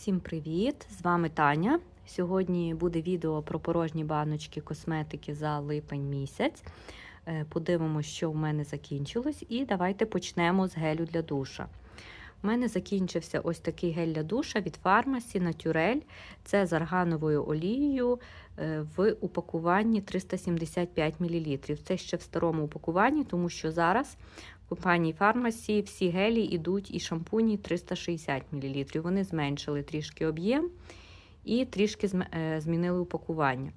Всім привіт! З вами Таня. Сьогодні буде відео про порожні баночки косметики за липень місяць. Е, Подивимося, що в мене закінчилось, і давайте почнемо з гелю для душа. У мене закінчився ось такий гель для душа від фармасі Натюрель. Це з аргановою олією е, в упакуванні 375 мл. Це ще в старому упакуванні, тому що зараз компанії Фармасі всі гелі йдуть і шампуні 360 мл. Вони зменшили трішки об'єм і трішки е, змінили упакування.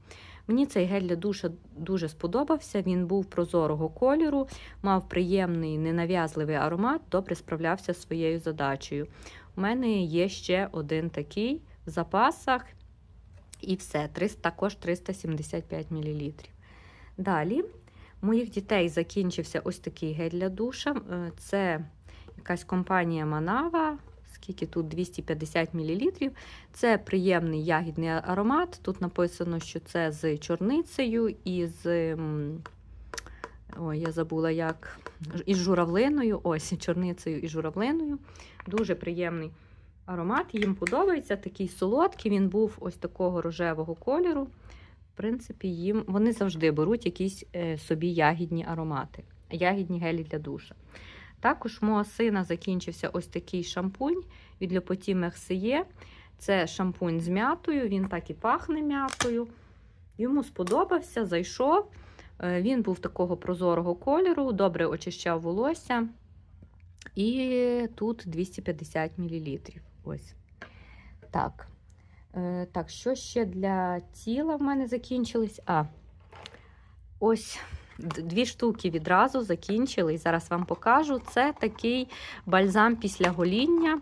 Мені цей гель для душа дуже сподобався. Він був прозорого кольору, мав приємний ненав'язливий аромат, добре справлявся зі своєю задачею. У мене є ще один такий в запасах, і все, 300, також 375 мл. Далі моїх дітей закінчився ось такий гель для душа. Е, Це якась компанія Манава. Скільки тут 250 мл. Це приємний ягідний аромат. Тут написано, що це з чорницею і з. Ой, я забула, як із журавлиною. Ось чорницею і журавлиною. Дуже приємний аромат. Їм подобається. Такий солодкий. Він був ось такого рожевого кольору. Принципі, їм вони завжди беруть якісь е, собі ягідні аромати, ягідні гелі для душа. Також мого сина закінчився ось такий шампунь від Le Petit Це шампунь з м'ятою, він так і пахне м'ятою. Йому сподобався, зайшов. Е, Він був такого прозорого кольору, добре очищав волосся. І тут 250 мл. Ось. Так. Е, Так, що ще для тіла в мене закінчились? А, ось дві штуки відразу закінчились. Зараз вам покажу. Це такий бальзам після гоління.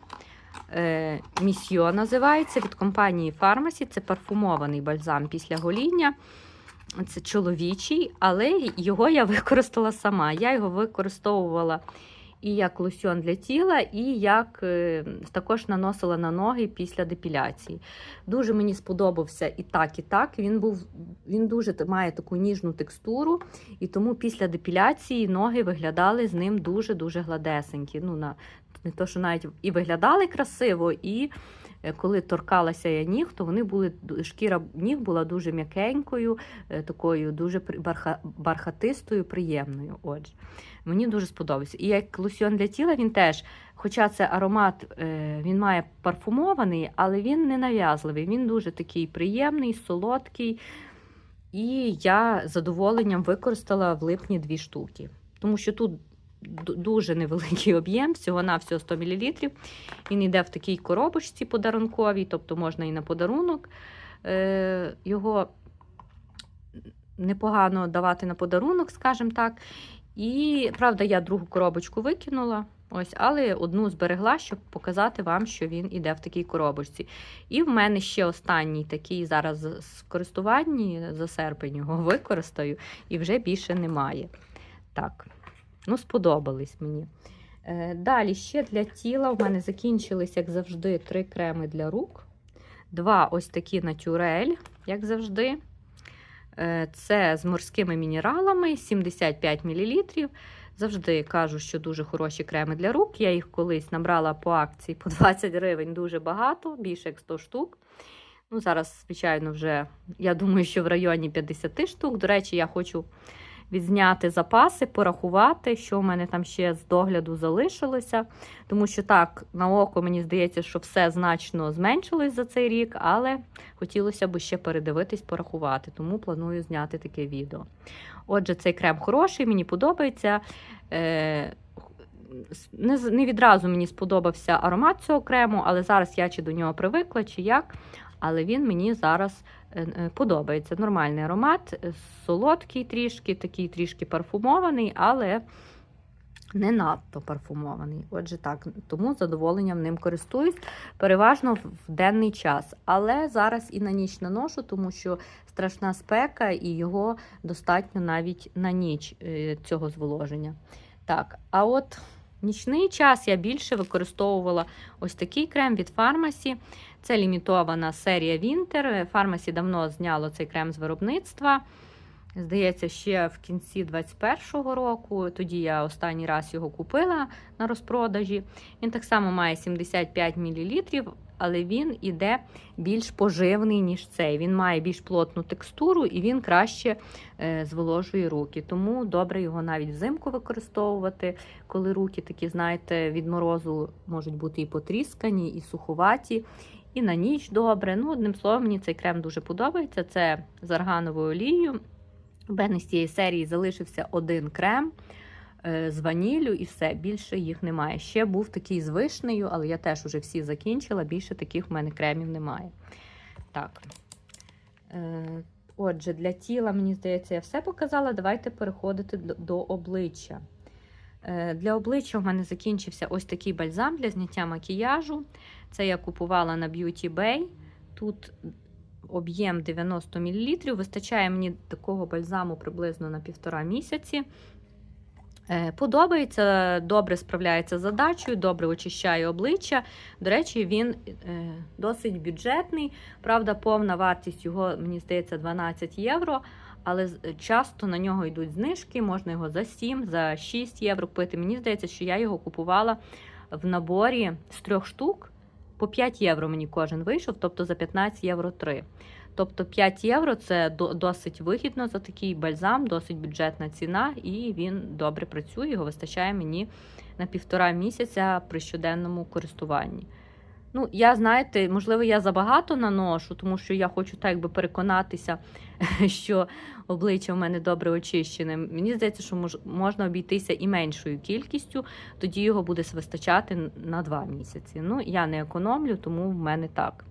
Е, Місьйо називається від компанії Фармасі. Це парфумований бальзам після гоління. Це чоловічий, але його я використала сама. Я його використовувала і як лосьон для тіла, і як е, також наносила на ноги після депіляції. Дуже мені сподобався і так, і так. Він був він дуже має таку ніжну текстуру, і тому після депіляції ноги виглядали з ним дуже-дуже гладесенькі. Ну, на, не то, що навіть і виглядали красиво, і коли торкалася я ніг, то вони були шкіра ніг була дуже м'якенькою, е, такою дуже барха, бархатистою, приємною. Отже, мені дуже сподобався. І як лосьон для тіла він теж, хоча це аромат, е, він має парфумований, але він не нав'язливий. Він дуже такий приємний, солодкий. І я з задоволенням використала в липні дві штуки. Тому що тут дуже невеликий об'єм, всього на всього 100 мл. Він йде в такій коробочці подарунковій, тобто можна і на подарунок. Е, Його непогано давати на подарунок, скажімо так. І правда, я другу коробочку викинула. Ось, але одну зберегла, щоб показати вам, що він іде в такій коробочці. І в мене ще останній такий зараз з користуванні за серпень його використаю, і вже більше немає. Так, ну, сподобались мені. Е, Далі ще для тіла в мене закінчились, як завжди, три креми для рук. Два ось такі натюрель, як завжди. Е, Це з морськими мінералами 75 мл. Завжди кажу, що дуже хороші креми для рук. Я їх колись набрала по акції по 20 гривень дуже багато, більше як 100 штук. Ну, зараз, звичайно, вже я думаю, що в районі 50 штук. До речі, я хочу відзняти запаси, порахувати, що в мене там ще з догляду залишилося. Тому що так, на око мені здається, що все значно зменшилось за цей рік, але хотілося б ще передивитись, порахувати. Тому планую зняти таке відео. Отже, цей крем хороший, мені подобається. Не, не відразу мені сподобався аромат цього крему, але зараз я чи до нього привикла, чи як. Але він мені зараз е, е, подобається. Нормальний аромат, е, солодкий трішки, такий трішки парфумований, але не надто парфумований. Отже, так, тому задоволенням ним користуюсь переважно в денний час. Але зараз і на ніч наношу, тому що страшна спека, і його достатньо навіть на ніч цього зволоження. Так, а от нічний час я більше використовувала ось такий крем від Фармасі. Це лімітована серія Вінтер. Фармасі давно зняло цей крем з виробництва. Здається, ще в кінці 21-го року. Тоді я останній раз його купила на розпродажі. Він так само має 75 мл, але він іде більш поживний, ніж цей. Він має більш плотну текстуру і він краще е, зволожує руки. Тому добре його навіть взимку використовувати, коли руки такі, знаєте, від морозу можуть бути і потріскані, і суховаті. І на ніч добре. Ну, одним словом, мені цей крем дуже подобається. Це з аргановою олією. У мене з цієї серії залишився один крем з ваніллю і все, більше їх немає. Ще був такий з вишнею, але я теж уже всі закінчила. Більше таких в мене кремів немає. Так. Е, Отже, для тіла, мені здається, я все показала. Давайте переходити до, до обличчя. Е, Для обличчя в мене закінчився ось такий бальзам для зняття макіяжу. Це я купувала на Beauty Bay. Тут об'єм 90 мл. Вистачає мені такого бальзаму приблизно на півтора місяці. Е, Подобається, добре справляється з задачею, добре очищає обличчя. До речі, він е, досить бюджетний. Правда, повна вартість його, мені здається, 12 євро. Але часто на нього йдуть знижки, можна його за 7, за 6 євро купити. Мені здається, що я його купувала в наборі з трьох штук. По 5 євро мені кожен вийшов, тобто за 15 євро 3. Тобто 5 євро це досить вигідно за такий бальзам, досить бюджетна ціна, і він добре працює. Його вистачає мені на півтора місяця при щоденному користуванні. Ну, я знаєте, можливо, я забагато наношу, тому що я хочу так якби переконатися, що обличчя в мене добре очищене. Мені здається, що можна обійтися і меншою кількістю, тоді його буде вистачати на 2 місяці. Ну, я не економлю, тому в мене так.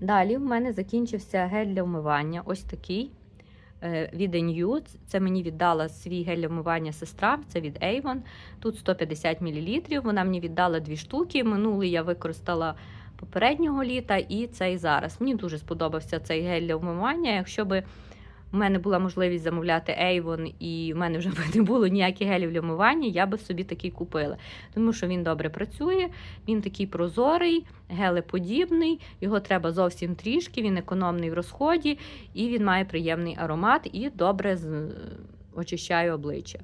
Далі в мене закінчився гель для вмивання. Ось такий е, від NU. Це мені віддала свій гель для вмивання сестра, це від Avon. Тут 150 мл. Вона мені віддала дві штуки. Минулий я використала попереднього літа і цей зараз. Мені дуже сподобався цей гель для вмивання. Якщо би в мене була можливість замовляти Avon, і в мене вже не було ніяких гелів для вмивання, я би собі такий купила. Тому що він добре працює, він такий прозорий, гелеподібний, його треба зовсім трішки, він економний в розході, і він має приємний аромат і добре очищає обличчя.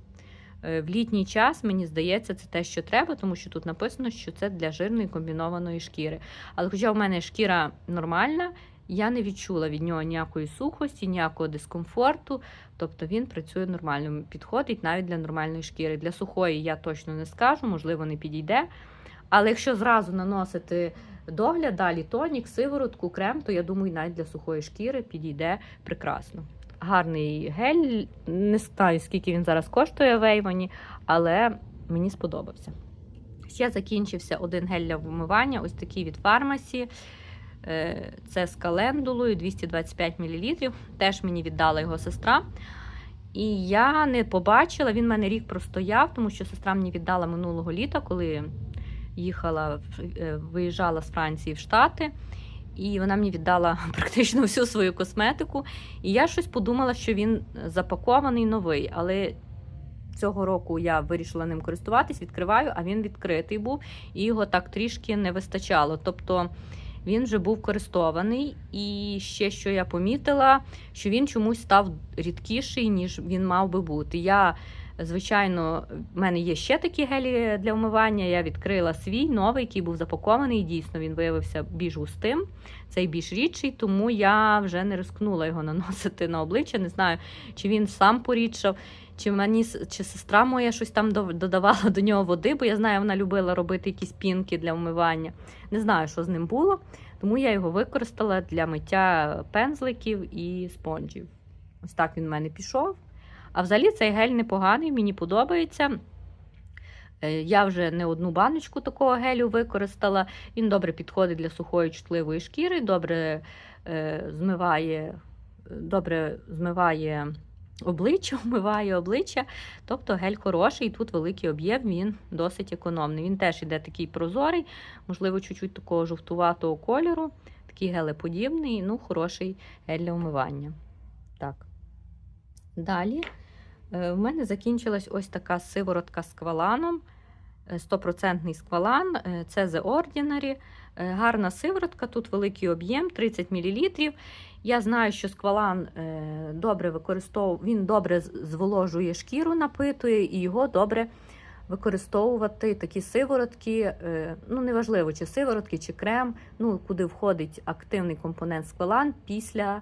Е, В літній час, мені здається, це те, що треба, тому що тут написано, що це для жирної комбінованої шкіри. Але хоча в мене шкіра нормальна, я не відчула від нього ніякої сухості, ніякого дискомфорту. Тобто він працює нормально, підходить навіть для нормальної шкіри. Для сухої я точно не скажу, можливо, не підійде. Але якщо зразу наносити догляд, далі тонік, сиворотку, крем, то я думаю, навіть для сухої шкіри підійде прекрасно. Гарний гель, не знаю, скільки він зараз коштує в Ейвоні, але мені сподобався. Ще закінчився один гель для вмивання, ось такий від фармасі. Е, Це з календулою 225 мл. Теж мені віддала його сестра. І я не побачила, він в мене рік простояв, тому що сестра мені віддала минулого літа, коли їхала, е, виїжджала з Франції в Штати. І вона мені віддала практично всю свою косметику. І я щось подумала, що він запакований новий. Але цього року я вирішила ним користуватись, відкриваю, а він відкритий був, і його так трішки не вистачало. Тобто він вже був користований. І ще що я помітила, що він чомусь став рідкіший, ніж він мав би бути. Я Звичайно, в мене є ще такі гелі для вмивання. Я відкрила свій новий, який був запакований. і Дійсно, він виявився більш густим, цей більш рідший, тому я вже не рискнула його наносити на обличчя. Не знаю, чи він сам порідшав, чи мені чи сестра моя щось там додавала до нього води, бо я знаю, вона любила робити якісь пінки для вмивання. Не знаю, що з ним було, тому я його використала для миття пензликів і спонжів. Ось так він в мене пішов. А взагалі цей гель непоганий, мені подобається. Е, Я вже не одну баночку такого гелю використала. Він добре підходить для сухої чутливої шкіри, добре е, змиває, добре змиває обличчя, вмиває обличчя. Тобто гель хороший, і тут великий об'єм, він досить економний. Він теж іде такий прозорий, можливо, чуть-чуть такого жовтуватого кольору, такий гелеподібний, ну, хороший гель для вмивання. Так. Далі. Е, В мене закінчилась ось така сиворотка з кваланом. е, стопроцентний сквалан, е, це The Ordinary. Е, Гарна сиворотка, тут великий об'єм 30 мл. Я знаю, що сквалан е, добре використовує, він добре зволожує шкіру, напитує, і його добре використовувати такі сиворотки. е, Ну, неважливо, чи сиворотки, чи крем, ну, куди входить активний компонент сквалан після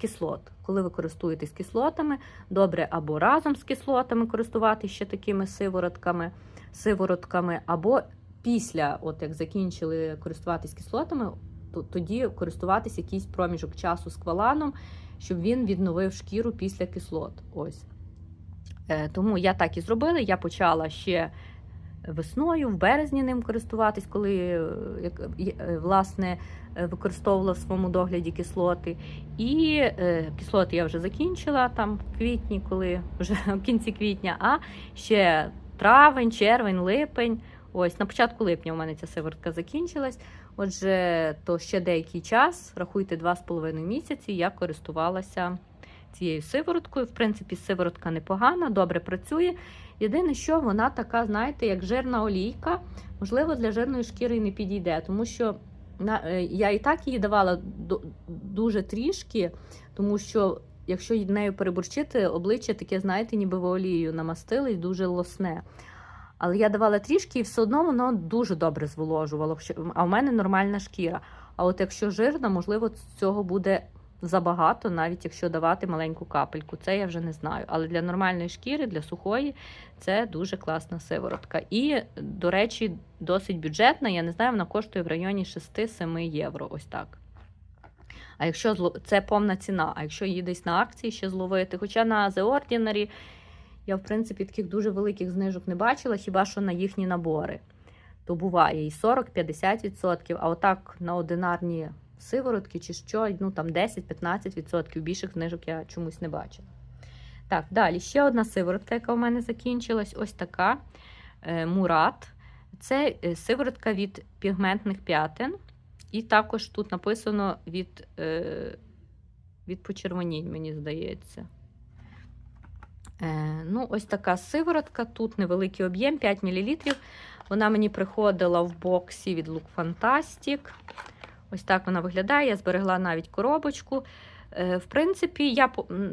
кислот. Коли ви користуєтесь кислотами, добре або разом з кислотами користуватися ще такими сиворотками, сиворотками, або після, от як закінчили користуватись кислотами, то тоді користуватись якийсь проміжок часу з кваланом, щоб він відновив шкіру після кислот. Ось. Е, Тому я так і зробила. Я почала ще весною, в березні ним користуватись, коли е, як, е, власне е, використовувала в своєму догляді кислоти. І е, кислоти я вже закінчила там в квітні, коли вже в кінці квітня, а ще травень, червень, липень. Ось на початку липня у мене ця сиворотка закінчилась. Отже, то ще деякий час, рахуйте 2,5 місяці, я користувалася цією сивороткою. В принципі, сиворотка непогана, добре працює. Єдине, що вона така, знаєте, як жирна олійка, можливо, для жирної шкіри не підійде, тому що е, я і так її давала дуже трішки, тому що якщо нею переборщити, обличчя таке, знаєте, ніби в олію намастили і дуже лосне. Але я давала трішки, і все одно воно дуже добре зволожувало. А в мене нормальна шкіра. А от якщо жирна, можливо, цього буде забагато, навіть якщо давати маленьку капельку. Це я вже не знаю. Але для нормальної шкіри, для сухої, це дуже класна сиворотка. І, до речі, досить бюджетна. Я не знаю, вона коштує в районі 6-7 євро. Ось так. А якщо зло- це повна ціна, а якщо її десь на акції ще зловити, хоча на The Ordinary я, в принципі, таких дуже великих знижок не бачила, хіба що на їхні набори. То буває і 40-50%, а отак на одинарні сиворотки чи що, ну там 10-15%. Більших знижок я чомусь не бачила. Так, далі ще одна сиворотка, яка у мене закінчилась, ось така е, Мурат. Це е, сиворотка від пігментних п'ятин. І також тут написано від, е, від почервонінь, мені здається. Е, ну, ось така сиворотка, тут невеликий об'єм, 5 мл. Вона мені приходила в боксі від Look Fantastic. Ось так вона виглядає. Я зберегла навіть коробочку. Е, В принципі, я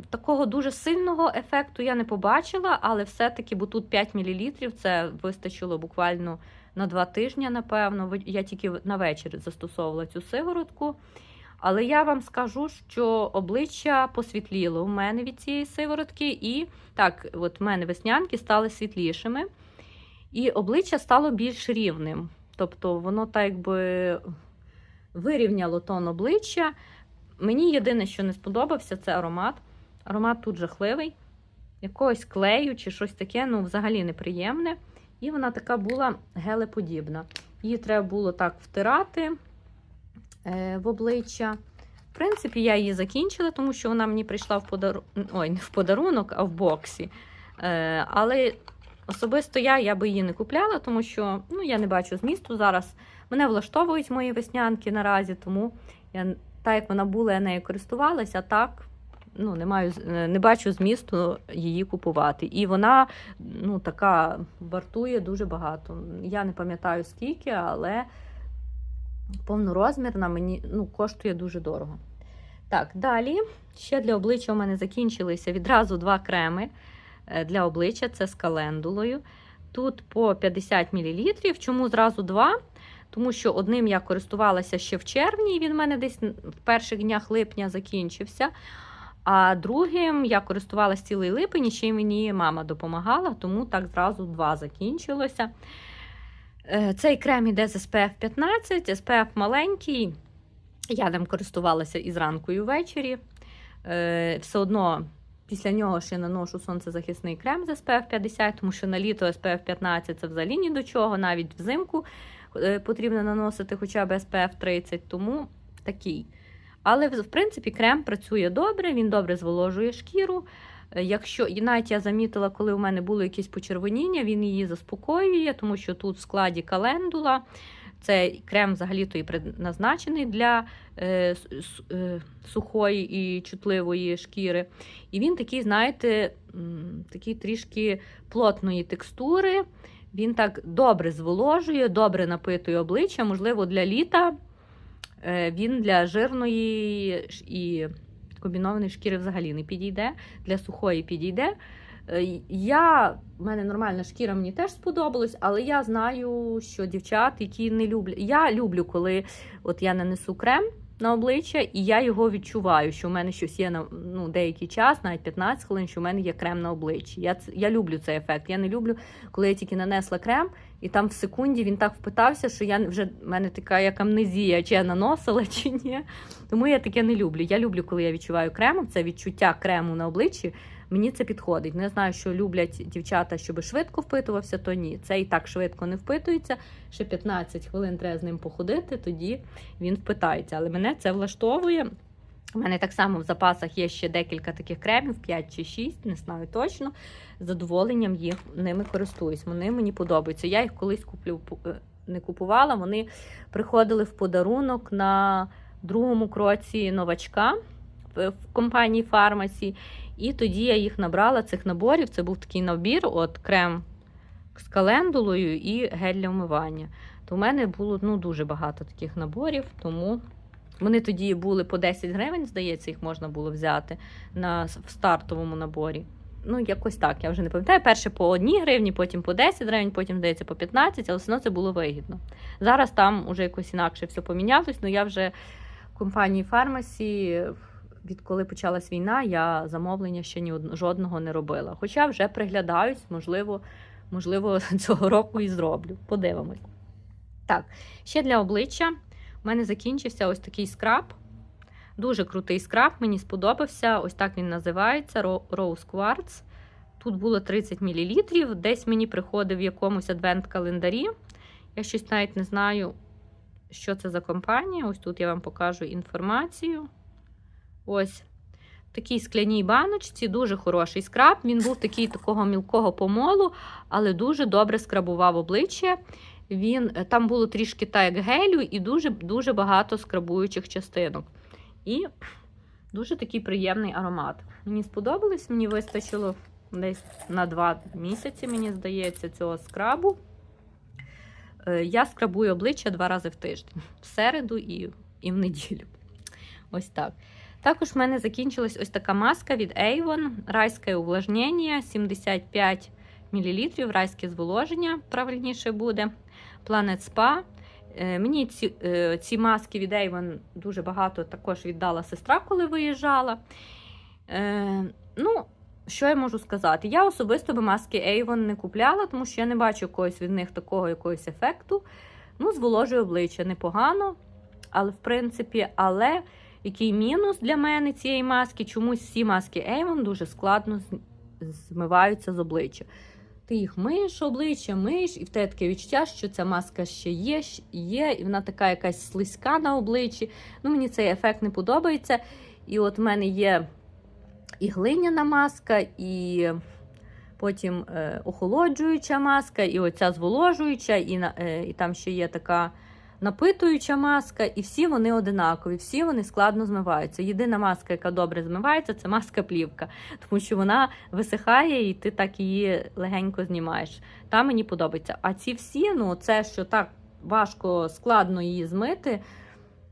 такого дуже сильного ефекту я не побачила, але все-таки, бо тут 5 мл, це вистачило буквально на два тижні, напевно. Я тільки на вечір застосовувала цю сиворотку. Але я вам скажу, що обличчя посвітліло у мене від цієї сиворотки, і так, от в мене веснянки стали світлішими, і обличчя стало більш рівним. Тобто воно так якби вирівняло тон обличчя. Мені єдине, що не сподобався, це аромат. Аромат тут жахливий, якогось клею чи щось таке, ну взагалі неприємне. І вона така була гелеподібна. Її треба було так втирати в обличчя. В принципі, я її закінчила, тому що вона мені прийшла в подарунок, ой, не в подарунок, а в боксі. Е, але особисто я, я би її не купляла, тому що ну, я не бачу змісту зараз. Мене влаштовують мої веснянки наразі, тому я, так як вона була, я нею користувалася, так ну, не, маю, е, не бачу змісту її купувати. І вона ну, така вартує дуже багато. Я не пам'ятаю скільки, але повнорозмірна мені ну, коштує дуже дорого. Так, далі ще для обличчя у мене закінчилися відразу два креми е, для обличчя це з календулою. Тут по 50 мл. Чому зразу два? Тому що одним я користувалася ще в червні, і він в мене десь в перших днях липня закінчився. А другим я користувалася цілий липень, і ще мені мама допомагала, тому так зразу два закінчилося. Е, Цей крем іде з SPF 15, SPF маленький. Я ним користувалася і зранку, і ввечері. Е, Все одно після нього ще наношу сонцезахисний крем з SPF 50, тому що на літо SPF 15 це взагалі ні до чого, навіть взимку е, потрібно наносити хоча б SPF 30, тому такий. Але, в принципі, крем працює добре, він добре зволожує шкіру. Е, Якщо і навіть я замітила, коли у мене було якесь почервоніння, він її заспокоює, тому що тут в складі календула. Цей крем взагалі-то і предназначений для е, е, сухої і чутливої шкіри. І він такий, знаєте, такий трішки плотної текстури. Він так добре зволожує, добре напитує обличчя. Можливо, для літа е, він для жирної і комбінованої шкіри взагалі не підійде, для сухої підійде. Е, Я, в мене нормальна шкіра, мені теж сподобалось, але я знаю, що дівчат, які не люблять. Я люблю, коли от я нанесу крем на обличчя, і я його відчуваю, що в мене щось є на ну, деякий час, навіть 15 хвилин, що в мене є крем на обличчі. Я, я люблю цей ефект. Я не люблю, коли я тільки нанесла крем, і там в секунді він так впитався, що я вже в мене така як амнезія, чи я наносила, чи ні. Тому я таке не люблю. Я люблю, коли я відчуваю кремом, це відчуття крему на обличчі. Мені це підходить. Не знаю, що люблять дівчата, щоб швидко впитувався, то ні. Це і так швидко не впитується. Ще 15 хвилин треба з ним походити, тоді він впитається. Але мене це влаштовує. У мене так само в запасах є ще декілька таких кремів, 5 чи 6, не знаю точно. З задоволенням їх ними користуюсь. Вони мені подобаються. Я їх колись куплю, е, не купувала. Вони приходили в подарунок на другому кроці новачка в компанії Фармасі. І тоді я їх набрала цих наборів. Це був такий набір: от крем з календулою і гель для вмивання. То в мене було ну, дуже багато таких наборів, тому вони тоді були по 10 гривень, здається, їх можна було взяти на, в стартовому наборі. Ну, якось так, я вже не пам'ятаю. Перше по 1 гривні, потім по 10 гривень, потім, здається, по 15, але все одно це було вигідно. Зараз там уже якось інакше все помінялось, але я вже в компанії Фармасі, відколи почалась війна, я замовлення ще ні жодного не робила. Хоча вже приглядаюсь, можливо, можливо, цього року і зроблю. Подивимось. Так, ще для обличчя у мене закінчився ось такий скраб. Дуже крутий скраб, мені сподобався. Ось так він називається Rose Quartz. Тут було 30 мл. Десь мені приходив в якомусь адвент-календарі. Я щось навіть не знаю, що це за компанія. Ось тут я вам покажу інформацію. Ось в такій скляній баночці, дуже хороший скраб. Він був такий такого мілкого помолу, але дуже добре скрабував обличчя. Він, е, там було трішки так гелю і дуже, дуже багато скрабуючих частинок. І дуже такий приємний аромат. Мені сподобалось, мені вистачило десь на два місяці, мені здається, цього скрабу. Е, Я скрабую обличчя два рази в тиждень, в середу і, і в неділю. Ось так. Також в мене закінчилась ось така маска від Avon, райське увлажнення, 75 мл, райське зволоження, правильніше буде. Planet Spa. Е, Мені ці, е, ці маски від Avon дуже багато також віддала сестра, коли виїжджала. Е, ну, що я можу сказати? Я особисто би маски Avon не купляла, тому що я не бачу якогось від них такого якогось ефекту. Ну, зволожує обличчя непогано, але в принципі, але який мінус для мене цієї маски? Чомусь всі маски Avon дуже складно змиваються з обличчя. Ти їх миєш обличчя, миєш, і в тебе таке відчуття, що ця маска ще є, є, і вона така якась слизька на обличчі. Ну, мені цей ефект не подобається. І от в мене є і глиняна маска, і потім е, охолоджуюча маска, і оця зволожуюча, і, е, і там ще є така напитуюча маска, і всі вони одинакові, всі вони складно змиваються. Єдина маска, яка добре змивається, це маска плівка, тому що вона висихає, і ти так її легенько знімаєш. Та мені подобається. А ці всі, ну це що так важко, складно її змити.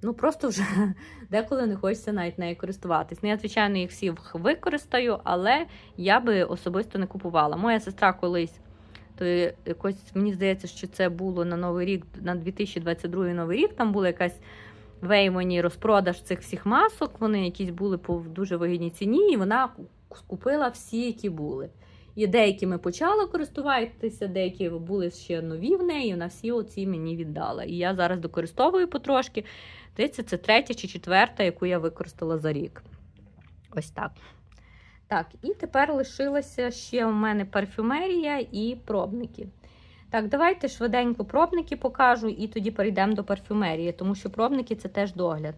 Ну просто вже деколи не хочеться навіть нею користуватись. Ну, я, звичайно, їх всі використаю, але я би особисто не купувала. Моя сестра колись, то якось мені здається, що це було на Новий рік, на 2022 Новий рік. Там була якась в Еймоні розпродаж цих всіх масок. Вони якісь були по дуже вигідній ціні, і вона скупила всі, які були. І деякими почала користуватися, деякі були ще нові в неї, вона всі оці мені віддала. І я зараз докористовую потрошки. Здається, це третя чи четверта, яку я використала за рік. Ось так. Так, і тепер лишилася ще у мене парфюмерія і пробники. Так, давайте швиденько пробники покажу, і тоді перейдемо до парфюмерії, тому що пробники це теж догляд.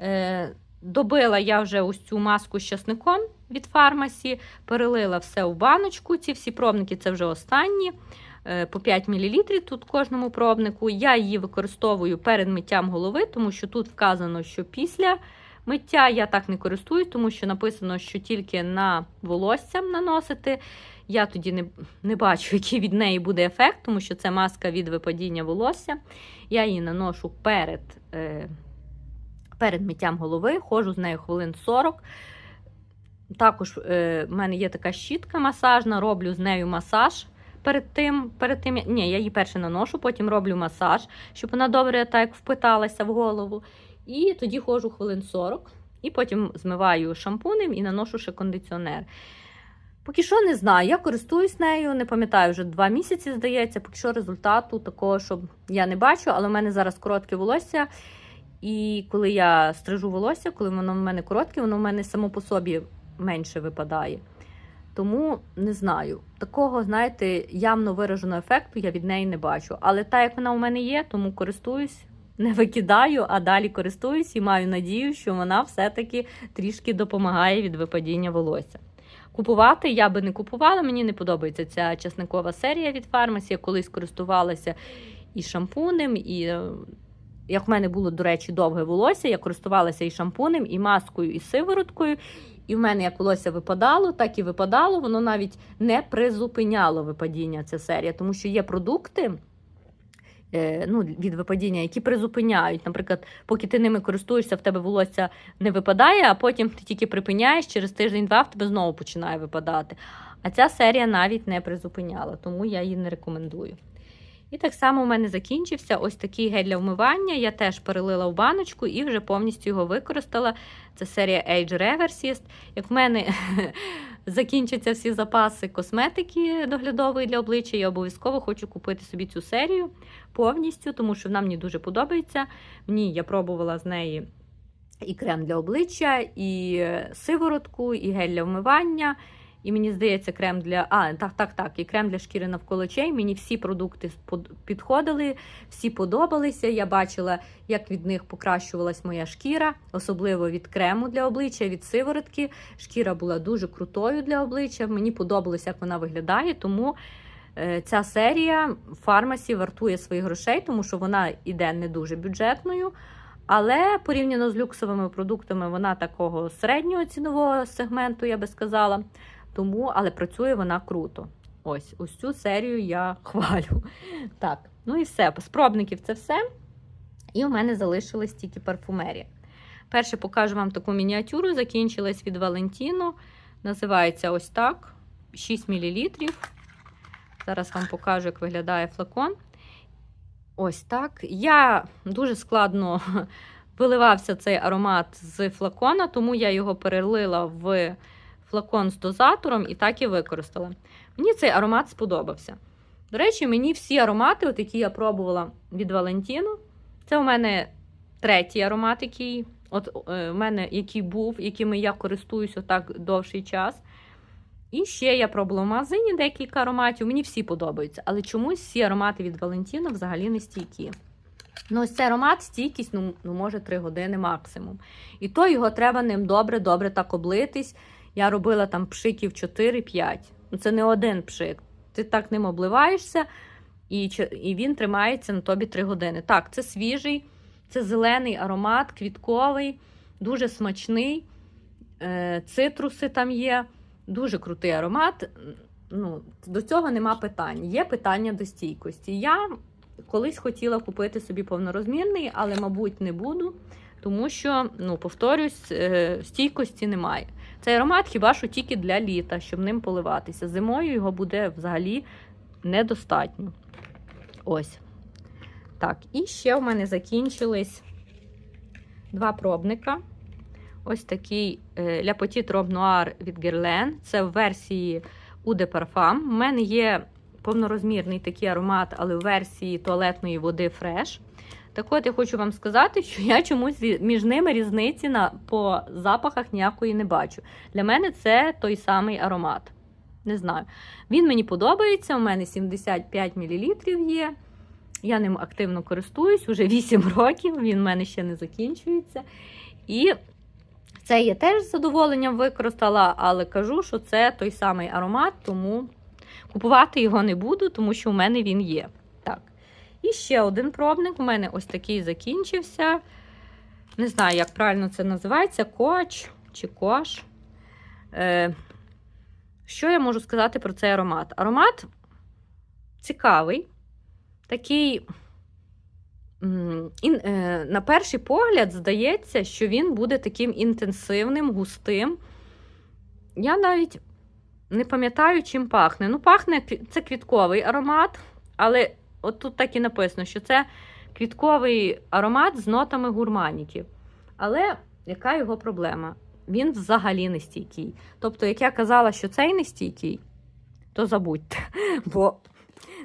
Е, добила я вже ось цю маску з часником від фармасі, перелила все в баночку. Ці всі пробники це вже останні. е, По 5 мл тут кожному пробнику. Я її використовую перед миттям голови, тому що тут вказано, що після миття я так не користуюсь, тому що написано, що тільки на волоссям наносити. Я тоді не, не бачу, який від неї буде ефект, тому що це маска від випадіння волосся. Я її наношу перед, е, перед миттям голови, ходжу з нею хвилин 40. Також е, в мене є така щітка масажна, роблю з нею масаж. Перед тим, перед тим, ні, я її перше наношу, потім роблю масаж, щоб вона добре так впиталася в голову. І тоді ходжу хвилин 40, і потім змиваю шампунем і наношу ще кондиціонер. Поки що не знаю, я користуюсь нею, не пам'ятаю, вже два місяці, здається, поки що результату такого, щоб я не бачу, але в мене зараз коротке волосся. І коли я стрижу волосся, коли воно в мене коротке, воно в мене само по собі менше випадає. Тому не знаю. Такого, знаєте, явно вираженого ефекту я від неї не бачу. Але так як вона у мене є, тому користуюсь, не викидаю, а далі користуюсь і маю надію, що вона все-таки трішки допомагає від випадіння волосся. Купувати я би не купувала, мені не подобається ця часникова серія від фармасі. Я колись користувалася і шампунем, і е, як в мене було, до речі, довге волосся, я користувалася і шампунем, і маскою, і сивороткою. І в мене як волосся випадало, так і випадало. Воно навіть не призупиняло випадіння ця серія, тому що є продукти ну, від випадіння, які призупиняють. Наприклад, поки ти ними користуєшся, в тебе волосся не випадає, а потім ти тільки припиняєш, через тиждень-два в тебе знову починає випадати. А ця серія навіть не призупиняла, тому я її не рекомендую. І так само у мене закінчився ось такий гель для вмивання. Я теж перелила в баночку і вже повністю його використала. Це серія Age Reversist. Як в мене закінчаться всі запаси косметики доглядової для обличчя, я обов'язково хочу купити собі цю серію повністю, тому що вона мені дуже подобається. Мені я пробувала з неї і крем для обличчя, і сиворотку, і гель для вмивання. І мені здається, крем для. А, так, так, так, і крем для шкіри навколо очей. Мені всі продукти підходили, всі подобалися. Я бачила, як від них покращувалась моя шкіра, особливо від крему для обличчя, від сиворотки. Шкіра була дуже крутою для обличчя. Мені подобалося, як вона виглядає. Тому е, ця серія фармасі вартує своїх грошей, тому що вона іде не дуже бюджетною. Але порівняно з люксовими продуктами, вона такого середнього цінового сегменту, я би сказала тому, але працює вона круто. Ось ось цю серію я хвалю. Так, ну і все. З пробників це все. І у мене залишилась тільки парфумерія. Перше покажу вам таку мініатюру, закінчилась від Валентіно. Називається ось так: 6 мл. Зараз вам покажу, як виглядає флакон. Ось так. Я дуже складно виливався цей аромат з флакона, тому я його перелила в флакон з дозатором і так і використала. Мені цей аромат сподобався. До речі, мені всі аромати, от які я пробувала від Валентіну, це у мене третій аромат, який от е, у мене який був, якими я користуюся так довший час. І ще я пробувала в магазині декілька ароматів. Мені всі подобаються. Але чомусь всі аромати від Валентіна взагалі не стійкі. Ну, ось цей аромат, стійкість, ну, ну, може, 3 години максимум. І то його треба ним добре-добре так облитись. Я робила там пшиків 4-5. Ну, Це не один пшик. Ти так ним обливаєшся, і і він тримається на тобі 3 години. Так, це свіжий, це зелений аромат, квітковий, дуже смачний. Е, Цитруси там є. Дуже крутий аромат. Ну, До цього нема питань. Є питання до стійкості. Я колись хотіла купити собі повнорозмірний, але, мабуть, не буду, тому що, ну, повторюсь, е, стійкості немає. Цей аромат хіба що тільки для літа, щоб ним поливатися. Зимою його буде взагалі недостатньо. Ось. Так, і ще в мене закінчились два пробника. Ось такий Le Petit Robe Noir від Guerlain. Це в версії Eau de Parfum. У мене є повнорозмірний такий аромат, але в версії туалетної води Fresh. Так от я хочу вам сказати, що я чомусь між ними різниці на, по запахах ніякої не бачу. Для мене це той самий аромат. Не знаю. Він мені подобається, у мене 75 мл є. Я ним активно користуюсь вже 8 років, він в мене ще не закінчується. І це я теж з задоволенням використала, але кажу, що це той самий аромат, тому купувати його не буду, тому що у мене він є. І ще один пробник. У мене ось такий закінчився. Не знаю, як правильно це називається: коч чи кош. Е, Що я можу сказати про цей аромат? Аромат цікавий, такий. е, На перший погляд здається, що він буде таким інтенсивним, густим. Я навіть не пам'ятаю, чим пахне. Ну, пахне це квітковий аромат, але от тут так і написано, що це квітковий аромат з нотами гурманіків. Але яка його проблема? Він взагалі не стійкий. Тобто, як я казала, що цей не стійкий, то забудьте. Бо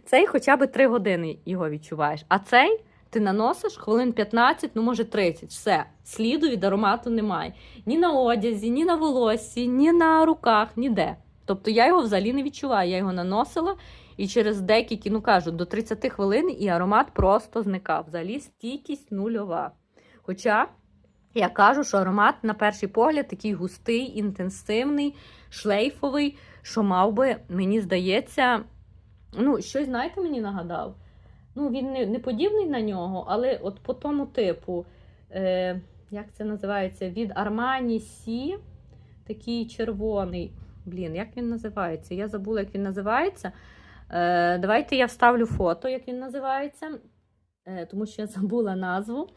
цей хоча б 3 години його відчуваєш. А цей ти наносиш хвилин 15, ну може 30. Все, сліду від аромату немає. Ні на одязі, ні на волоссі, ні на руках, ніде. Тобто я його взагалі не відчуваю. Я його наносила, і через декілька, ну кажу, до 30 хвилин і аромат просто зникав. Взагалі стійкість нульова. Хоча я кажу, що аромат на перший погляд такий густий, інтенсивний, шлейфовий, що мав би, мені здається, ну, щось, знаєте, мені нагадав. Ну, він не, не подібний на нього, але от по тому типу, е, як це називається? Від Armani Сі, такий червоний. Блін, як він називається? Я забула, як він називається. Е, давайте я вставлю фото, як він називається, е, тому що я забула назву.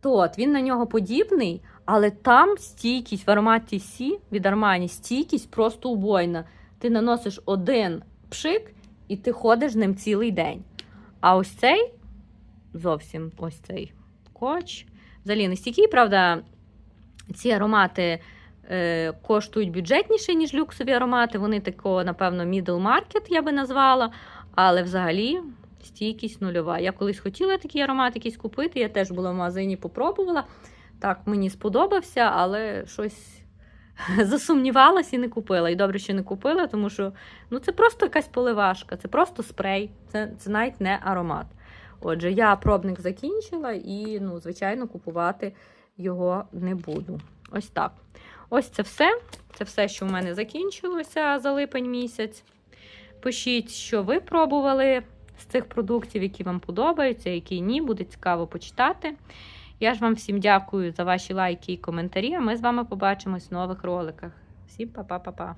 То от, він на нього подібний, але там стійкість в ароматі Сі від Armani, стійкість просто убойна. Ти наносиш один пшик, і ти ходиш ним цілий день. А ось цей зовсім ось цей коч. Взагалі не стійкий, правда, ці аромати коштують бюджетніше, ніж люксові аромати. Вони такого, напевно, middle market, я би назвала. Але взагалі стійкість нульова. Я колись хотіла такий аромат якийсь купити. Я теж була в магазині, попробувала. Так, мені сподобався, але щось засумнівалась і не купила. І добре, що не купила, тому що ну, це просто якась поливашка, це просто спрей, це, це навіть не аромат. Отже, я пробник закінчила і, ну, звичайно, купувати його не буду. Ось так. Ось це все. Це все, що в мене закінчилося за липень місяць. Пишіть, що ви пробували з цих продуктів, які вам подобаються, які ні, буде цікаво почитати. Я ж вам всім дякую за ваші лайки і коментарі. А ми з вами побачимось в нових роликах. Всім па-па-па-па.